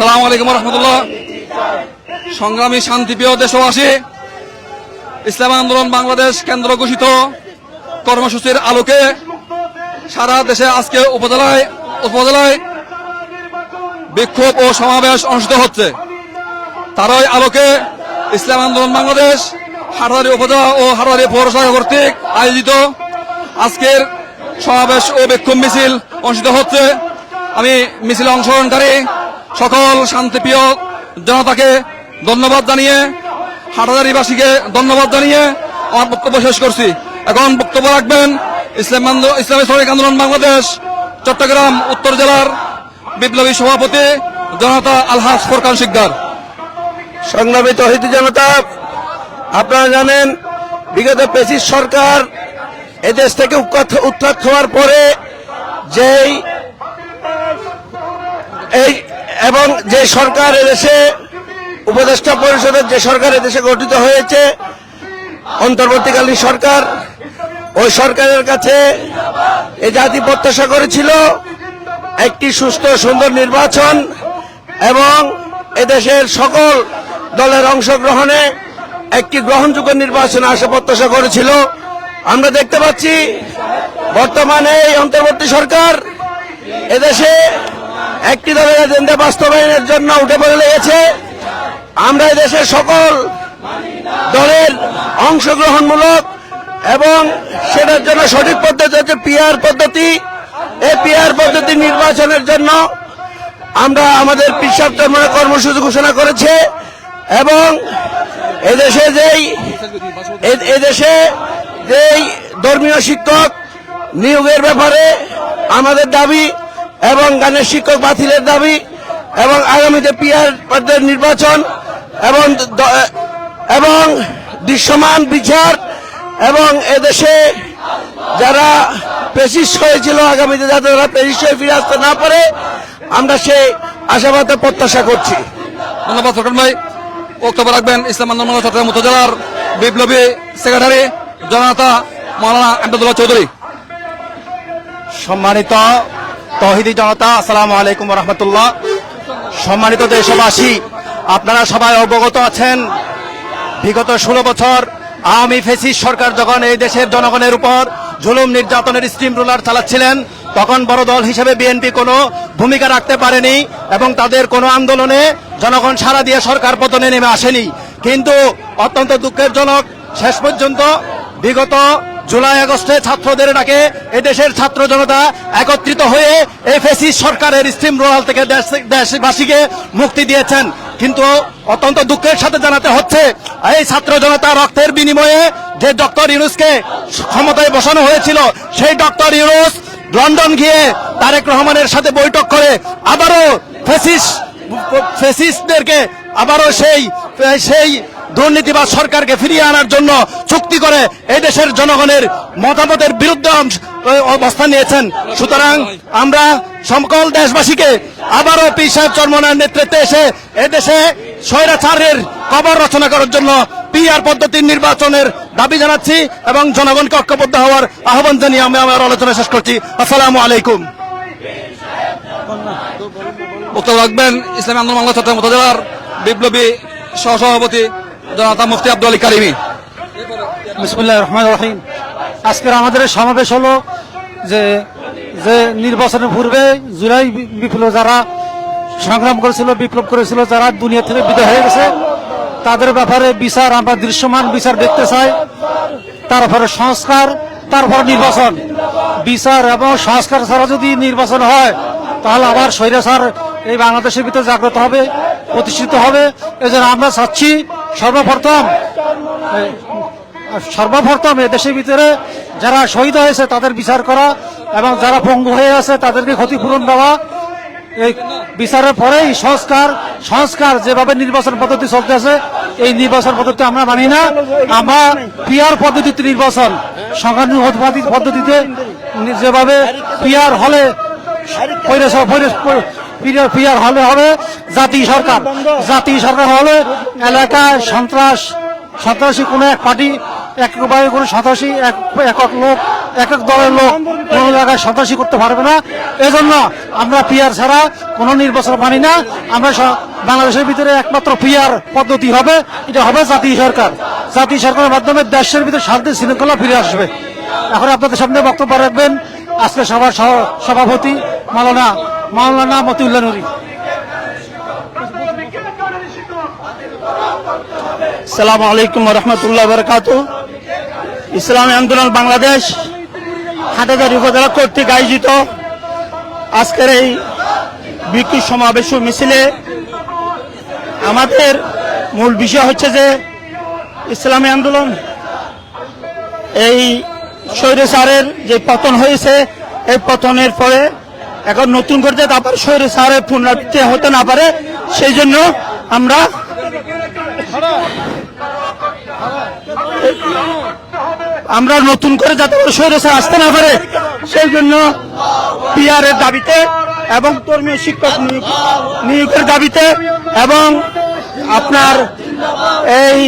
সালাম আলাইকুম রহমতুল্লাহ সংগ্রামী শান্তিপ্রিয় দেশবাসী, ইসলাম আন্দোলন বাংলাদেশ কেন্দ্র ঘোষিত কর্মসূচির আলোকে সারা দেশে আজকে উপজেলায় উপজেলায় বিক্ষোভ ও সমাবেশ অনুষ্ঠিত হচ্ছে। তারই আলোকে ইসলাম আন্দোলন বাংলাদেশ হাটহারি উপজেলা ও হাটহারি পৌরসভা কর্তৃক আয়োজিত আজকের সমাবেশ ও বিক্ষোভ মিছিল অনুষ্ঠিত হচ্ছে। আমি মিছিলে অংশগ্রহণকারী সকল শান্তিপ্রিয় জনতাকে ধন্যবাদ জানিয়ে হাটহারিবাসীকে ধন্যবাদ জানিয়ে আমার বক্তব্য শেষ করছি। এখন বক্তব্য রাখবেন ইসলাম ইসলামী শ্রমিক আন্দোলন বাংলাদেশ, চট্টগ্রাম, উত্তর জেলার বিপ্লবী সভাপতি জনতা আলহাস ফোরকান শিকদার। সংগ্রামী তহিদ জনতা, আপনারা জানেন, বিগত পেশিস সরকার এদেশ থেকে উৎখাত হওয়ার পরে যেই এবং যে সরকার এদেশে, উপদেষ্টা পরিষদের যে সরকার এদেশে গঠিত হয়েছে, অন্তর্বর্তীকালীন সরকার, ওই সরকারের কাছে এ জাতি প্রত্যাশা করেছিল একটি সুস্থ, সুন্দর নির্বাচন এবং এদেশের সকল দলের অংশগ্রহণে একটি গ্রহণযোগ্য নির্বাচন আসা প্রত্যাশা করেছিল। আমরা দেখতে পাচ্ছি, বর্তমানে এই অন্তর্বর্তী সরকার এদেশে একটি দলের এজেন্ডা বাস্তবায়নের জন্য উঠে পড়ে লেগেছে। আমরা দেশের সকল দলের অংশগ্রহণমূলক এবং সেটার জন্য সঠিক পদ্ধতি হচ্ছে পিআর পদ্ধতি। এই পিআর পদ্ধতি নির্বাচনের জন্য আমরা আমাদের পিসাব চর্মনের কর্মসূচি ঘোষণা করেছে এবং এদেশে যেই এদেশে যেই ধর্মীয় শিক্ষক নিয়োগের ব্যাপারে আমাদের দাবি এবং গানের শিক্ষক বাতিলের দাবি এবং আগামীতে পিআর পদের নির্বাচন এবং দ- এবং দৃশ্যমান বিচার এবং এদেশে যারা পেশিস হয়েছিল আগামীতে যাতে তারা পেশিস হয়ে ফিরে আসতে না পারে আমরা সেই আশাবাদে প্রত্যাশা করছি। ধন্যবাদ ফোরকান ভাই। বক্তব্য রাখবেন ইসলাম আন্দোলন চট্টগ্রাম উত্তর জেলার বিপ্লবী সেক্রেটারি জনতা মৌলানা আহমদুল্লাহ চৌধুরী। সম্মানিত তহিদি জনতা, আসসালামু আলাইকুম রহমতুল্লাহ সম্মানিত দেশবাসী, আপনারা সবাই অবগত আছেন, বিগত ষোলো বছর আওয়ামী ফেসিস সরকার যখন এই দেশের জনগণের উপর জুলুম নির্যাতনের স্টিম রোলার চালাচ্ছিলেন, তখন বড় দল হিসেবে বিএনপি কোনো ভূমিকা রাখতে পারেনি এবং তাদের কোনো আন্দোলনে জনগণ সারা দিয়ে সরকার পতনে নেমে আসেনি। কিন্তু অত্যন্ত দুঃখের জনক, শেষ পর্যন্ত বিগত জুলাই আগস্টে ছাত্রদের ডাকে এদেশের ছাত্র জনতা একত্রিত হয়ে এই ফেসিস সরকারের স্টিম রোলাল থেকে দেশ- দেশবাসীকে মুক্তি দিয়েছেন। কিন্তু অত্যন্ত দুঃখের সাথে জানাতে হচ্ছে, এই ছাত্র জনতা রক্তের বিনিময়ে যে ডক্টর ইউনুসকে ক্ষমতায় বসানো হয়েছিল, সেই ডক্টর ইউনুস লন্ডন গিয়ে তারেক রহমানের সাথে বৈঠক করে আবারও ফেসিস ফেসিসদেরকে আবারও সেই সেই দুর্নীতিবাদ সরকারকে ফিরিয়ে আনার জন্য চুক্তি করে এই দেশের জনগণের মতামতের বিরুদ্ধে অবস্থান নিয়েছেন। সুতরাং আমরা সকল দেশবাসীকে আবারও পি সাহেব চর্মনার নেতৃত্বে এসে এদেশে স্বৈরাচারের কবর রচনা করার জন্য পিআর পদ্ধতির নির্বাচনের দাবি জানাচ্ছি এবং জনগণকে ঐক্যবদ্ধ হওয়ার আহ্বান জানিয়ে আমি আমার আলোচনা শেষ করছি। আসসালামু আলাইকুম। বক্তব্য রাখবেন, ইসলামী আন্দোলন চট্টগ্রাম উত্তর জেলার বিপ্লবী সহসভাপতি জনতা মুফতি আব্দুল আলী কারিমি। বিসমুল্লাহ রহমান রহিম। আজকের আমাদের সমাবেশ হলো যে যে নির্বাচনের পূর্বে জুলাই বিপ্লব যারা সংগ্রাম করেছিল, বিপ্লব করেছিল, যারা দুনিয়া থেকে বিদায় হয়ে গেছে, তাদের ব্যাপারে বিচার আমরা দৃশ্যমান বিচার দেখতে চাই। তারপরে সংস্কার তারপর নির্বাচন। বিচার এবং সংস্কার ছাড়া যদি নির্বাচন হয়, তাহলে আবার স্বৈরাচার এই বাংলাদেশের ভিতরে জাগ্রত হবে, প্রতিষ্ঠিত হবে। এজন্য আমরা চাচ্ছি সর্বপ্রথম সর্বপ্রথম দেশের ভিতরে যারা শহীদ হয়েছে তাদের বিচার করা এবং যারা পঙ্গু হয়ে আছে তাদেরকে ক্ষতিপূরণ দেওয়া। এই বিচারের পরেই সংস্কার সংস্কার যেভাবে নির্বাচন পদ্ধতি চলতেছে এই নির্বাচন পদ্ধতি আমরা মানি না। আমরা পিয়ার পদ্ধতিতে নির্বাচন সংখ্যানুপাতিক পদ্ধতিতে যেভাবে পিয়ার হলে পরিবেশ- পরিবেশ- পরি- পিয়ার পিয়ার হলে হবে জাতীয় সরকার। জাতীয় সরকার হলে এলাকায় সন্ত্রাস, সন্ত্রাসী কোনো এক পার্টি একবারে কোনো সন্ত্রাসী, এক একক লোক এক এক দলের লোক কোনো জায়গায় সন্ত্রাসী করতে পারবে না। এজন্য আমরা পিয়ার ছাড়া কোনো নির্বাচন মানি না। আমরা বাংলাদেশের ভিতরে একমাত্র পিয়ার পদ্ধতি হবে, এটা হবে জাতীয় সরকার। জাতীয় সরকারের মাধ্যমে দেশের ভিতরে শান্তি শৃঙ্খলা ফিরে আসবে। এখন আপনাদের সামনে বক্তব্য রাখবেন। আজকে সভার সভাপতি মাওলানা মাওলানা মতিউল্লাহ নুরী সালাম আলাইকুম রহমতুল্লাহ বরকাত ইসলামী আন্দোলন বাংলাদেশ হাটাজারি উপজেলা কর্তৃক আয়োজিত আজকের এই বিক্ষোভ সমাবেশ মিছিলে আমাদের মূল বিষয় হচ্ছে যে ইসলামী আন্দোলন। এই স্বৈরচারের যে পতন হয়েছে, এই পতনের পরে এখন নতুন করে তারপর আবার স্বৈরচারের পুনরাবৃত্তি হতে না পারে, সেই জন্য আমরা আমরা নতুন করে যাতে করে স্বৈরচার আসতে না পারে, সেই জন্য পিআরের দাবিতে এবং ধর্মীয় শিক্ষক নিয়োগ নিয়োগের দাবিতে এবং আপনার এই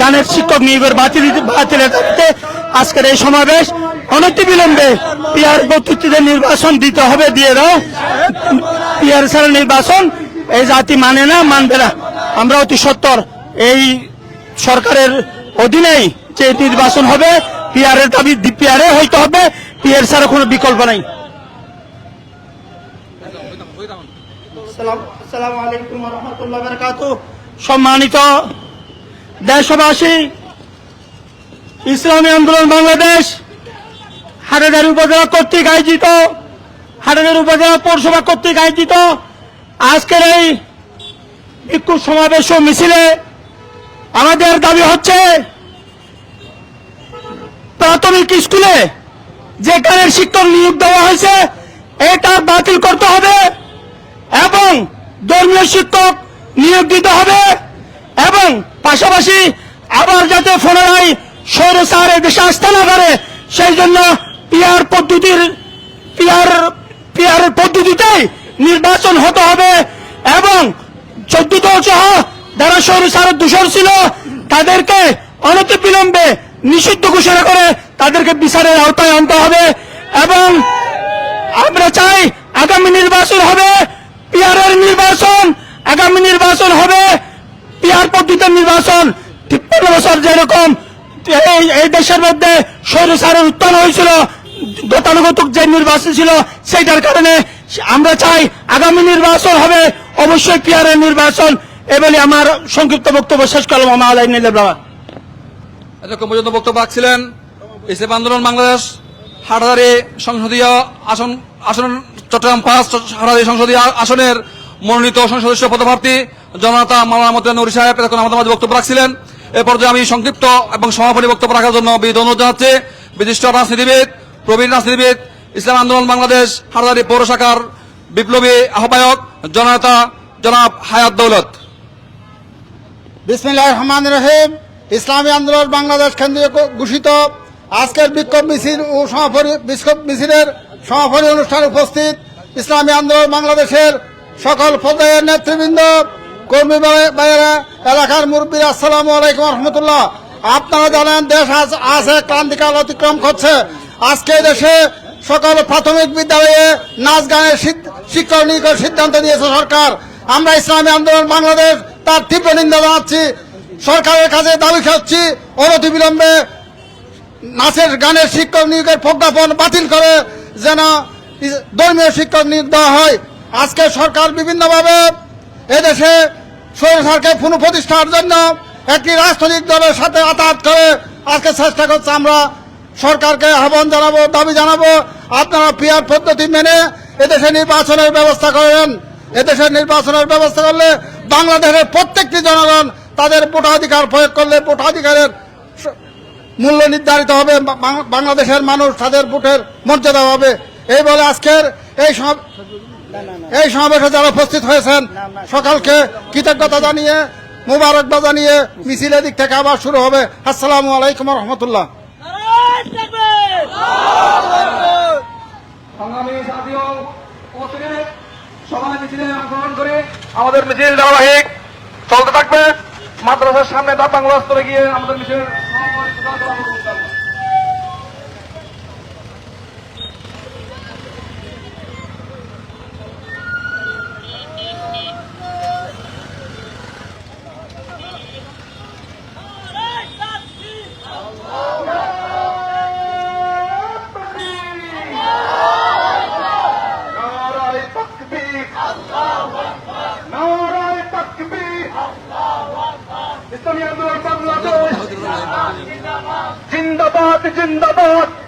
গানের শিক্ষক নিয়োগের বাতিল বাতিলের দাবিতে আজকের এই সমাবেশ। অনতি বিলম্বে পিআর পদ্ধতিতে নির্বাচন দিতে হবে দিয়ে দাও। পিআর ছাড়া নির্বাচন এই জাতি মানে না মানবে না। আমরা অতি সত্তর। এই সরকারের অধীনেই যে নির্বাচন হবে পিআরের দাবি পিআরে হইতে হবে। পিআর ছাড়া কোনো বিকল্প নাই। সম্মানিত দেশবাসী ইসলামী আন্দোলন বাংলাদেশ হাটাজারি উপজেলা কর্তৃক আয়োজিত হাটাজারি উপজেলা পৌরসভা কর্তৃক আয়োজিত আজকের এই বিক্ষোভ সমাবেশ ও মিছিলে আমাদের দাবি হচ্ছে, প্রাথমিক স্কুলে যেখানে শিক্ষক নিয়োগ দেওয়া হয়েছে, এটা বাতিল করতে হবে এবং ধর্মীয় শিক্ষক নিয়োগ দিতে হবে এবং পাশাপাশি আবার যাতে পুনরায় সৌরসার দেশে আসতে না পারে সেই জন্য পিয়ার পদ্ধতির, পিয়ার পিয়ার পদ্ধতিতেই নির্বাচন হতে হবে এবং চোদ্দ দল সহ যারা সৌরসারের দূষণ ছিল, তাদেরকে অনতি বিলম্বে নিষিদ্ধ ঘোষণা করে তাদেরকে বিচারের আওতায় আনতে হবে এবং আমরা চাই আগামী নির্বাচন হবে পিয়ারের নির্বাচন, আগামী নির্বাচন হবে পিয়ার পদ্ধতির নির্বাচন। তিপ্পান্ন বছর যেরকম এই দেশের মধ্যে সৈন্য সারের উত্থান হয়েছিল গতানুগতিক যে নির্বাচন ছিল সেইটার কারণে আমরা চাই আগামী নির্বাচন হবে। অবশ্যই পিয়ারের নির্বাচন। এ বলে আমার সংক্ষিপ্ত বক্তব্য শেষ করলাম। আমার আলাই নিলে বাবা এতক্ষণ পর্যন্ত বক্তব্য রাখছিলেন ইসলাম আন্দোলন বাংলাদেশ, হাটাদারি সংসদীয় আসন আসন চট্টগ্রাম পাঁচ, হাটাদারি সংসদীয় আসনের মনোনীত সংসদ সদস্য পদপ্রার্থী জনতা মাওলানা মতিন নুরি সাহেব এতক্ষণ আমাদের মাঝে বক্তব্য রাখছিলেন। এ পর্যায়ে আমি সংক্ষিপ্ত এবং সমাপনী বক্তব্য রাখার জন্য বিধ অনুরোধ জানাচ্ছি। বিশিষ্ট রাজনীতিবিদ প্রবীণ রাজনীতিবিদ, ইসলাম আন্দোলন বাংলাদেশ হারদারি পৌর শাখার বিপ্লবী আহ্বায়ক জনতা জনাব হায়াত দৌলত। রহিম। ইসলামী আন্দোলন বাংলাদেশ কেন্দ্রীয় ঘোষিত আজকের বিক্ষোভ মিছিল ও সমাপনী বিক্ষোভ মিছিলের সমাপনী অনুষ্ঠানে উপস্থিত ইসলামী আন্দোলন বাংলাদেশের সকল পর্যায়ের নেতৃবৃন্দ, কর্মী ভাইয়েরা, এলাকার মুরব্বীরা, আসসালামু আলাইকুম রহমতুল্লাহ। আপনারা জানেন দেশ আজ এক ক্রান্তিকাল অতিক্রম করছে। আজকে দেশে সকল প্রাথমিক বিদ্যালয়ে নাচ গানের শিক্ষক নিয়োগের সিদ্ধান্ত নিয়েছে সরকার। আমরা ইসলামী আন্দোলন বাংলাদেশ তার তীব্র নিন্দা জানাচ্ছি। সরকারের কাছে দাবি করছি অনতিবিলম্বে নাচের গানের শিক্ষক নিয়োগের প্রজ্ঞাপন বাতিল করে যেন ধর্মীয় শিক্ষক নিয়োগ দেওয়া হয়। আজকে সরকার বিভিন্নভাবে এদেশে সরকারকে পুনঃপ্রতিষ্ঠার জন্য একটি রাজনৈতিক দলের সাথে আতাত করে আজকে চেষ্টা করছে আমরা সরকারকে আহ্বান জানাব, দাবি জানাব, আপনারা পিয়ার পদ্ধতি মেনে এদেশে নির্বাচনের ব্যবস্থা করেন। এদেশে নির্বাচনের ব্যবস্থা করলে বাংলাদেশের প্রত্যেকটি জনগণ তাদের ভোটাধিকার প্রয়োগ করলে ভোটাধিকারের মূল্য নির্ধারিত হবে বাংলাদেশের মানুষ তাদের ভোটের মর্যাদা হবে এই বলে আজকের এই সব এই সমাবেশে যারা উপস্থিত হয়েছেন, সকালকে কৃতজ্ঞতা জানিয়ে, মুবারকবাদ জানিয়ে মিছিলের দিক থেকে আবার শুরু হবে। আসসালামু আলাইকুম রহমতুল্লাহ। সংগ্রামী সাথী সবাই মিছিলে অংশগ্রহণ করে আমাদের মিছিল ধারাবাহিক চলতে থাকবে। মাদ্রাসার সামনে দাঁত বাংলা স্তরে গিয়ে আমাদের মিছিল জিন্দাবাদ